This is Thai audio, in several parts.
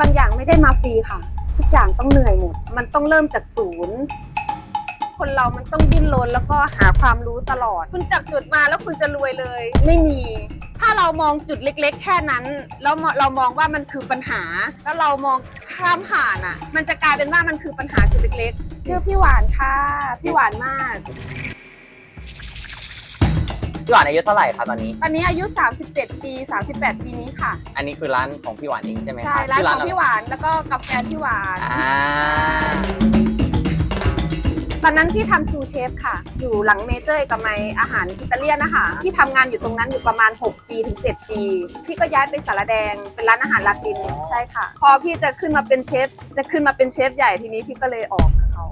บางอย่างไม่ได้มาฟรีค่ะ ทุกอย่างต้องเหนื่อยหมด มันต้องเริ่มจากศูนย์ คนเรามันต้องดิ้นรนแล้วก็หาความรู้ตลอด คุณจับจุดมาแล้วคุณจะรวยเลย ไม่มี ถ้าเรามองจุดเล็ก ๆ แค่นั้น แล้วเรามองว่ามันคือปัญหา แล้วเรามองข้ามผ่านอะ มันจะกลายเป็นว่ามันคือปัญหาจุดเล็กๆชื่อพี่หวานค่ะ พี่หวานมาก พี่หวานอายุเท่าไหร่คะตอนนี้ ตอนนี้อายุ 37 ปี 38 ปีนี้ค่ะ อันนี้คือร้านของพี่หวานเองใช่ไหมคะใช่ร้านชื่ของพี่หวานแล้วก็กับแฟนพี่หวาน อ่า ตอนนั้นพี่ทำซูเชฟค่ะ อยู่หลังเมเจอร์เอกมัยอาหารอิตาเลียนนะคะพี่ทำงานอยู่ตรงนั้นอยู่ประมาณ 6 ปีถึง 7 ปี พี่ก็ย้ายไปสารแดงเป็นร้านอาหารลาตินใช่ค่ะ พอพี่จะขึ้นมาเป็นเชฟ จะขึ้นมาเป็นเชฟใหญ่ทีนี้พี่ก็เลยออกกับเขา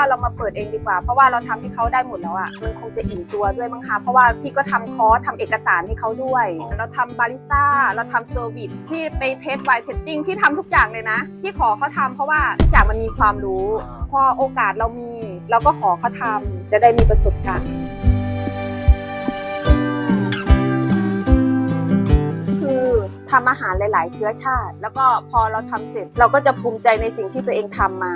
ว่าเรามาเปิดเองดีกว่า เพราะว่าเราทำให้เขาได้หมดแล้วอะ่ะมันคงจะอิ่มตัวด้วยมั้งคะเพราะว่าพี่ก็ทำคอร์สทำเอกสารให้เขาด้วย เราทำบาริสต้าเราทำเซอร์วิสพี่ไปเทสไวน์เทสติ้งพี่ทำทุกอย่างเลยนะพี่ขอเขาทำเพราะว่าทุกอย่างมันมีความรู้ พอโอกาสเรามี เราก็ขอเขาทำจะได้มีประสบการณ์คือทำอาหารหลาย ๆ เชื้อชาติ แล้วก็พอเราทำเสร็จเราก็จะภูมิใจในสิ่งที่ตัวเองทำมา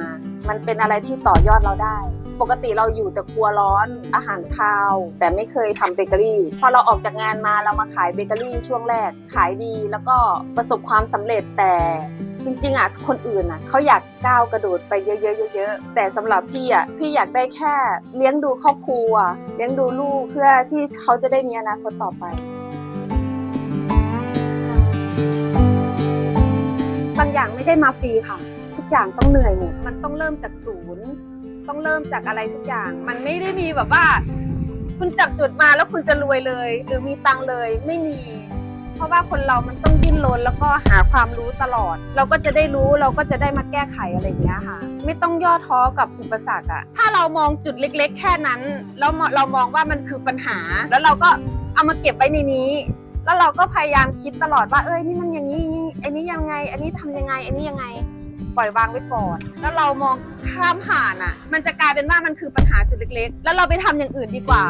มันเป็นอะไรที่ต่อยอดเราได้ ปกติเราอยู่แต่ครัวร้อนอาหารคาว แต่ไม่เคยทำเบเกอรี่ พอเราออกจากงานมาเรามาขายเบเกอรี่ช่วงแรกขายดีแล้วก็ประสบความสำเร็จแต่จริงๆอะคนอื่นอะเขาอยากก้าวกระโดดไปเยอะๆเยอะๆแต่สำหรับพี่อะพี่อยากได้แค่เลี้ยงดูครอบครัว เลี้ยงดูลูกเพื่อที่เขาจะได้มีอนาคตต่อไปบางอย่างไม่ได้มาฟรีค่ะ ทุกอย่างต้องเหนื่อยหมดมันต้องเริ่มจากศูนย์ ต้องเริ่มจากอะไรทุกอย่าง มันไม่ได้มีแบบว่า คุณจับจุดมาแล้วคุณจะรวยเลย หรือมีตังเลยไม่มี เพราะว่าคนเรามันต้องดิ้นรนแล้วก็หาความรู้ตลอด เราก็จะได้รู้เราก็จะได้มาแก้ไขอะไรอย่างเงี้ยค่ะ ไม่ต้องย่อท้อกับอุปสรรคอะถ้าเรามองจุดเล็ก ๆ แค่นั้นแล้วเรามองว่ามันคือปัญหา แล้วเราก็เอามาเก็บไว้ในนี้แล้วเราก็พยายามคิดตลอดว่าเอ้ยนี่มันอย่างนี้ไอ้นี้ยังไง อันนี้ทำยังไง อันนี้ยังไง ปล่อยวางไว้ก่อน แล้วเรามองข้ามผ่านอะ มันจะกลายเป็นว่ามันคือปัญหาจุดเล็กๆ แล้วเราไปทำอย่างอื่นดีกว่า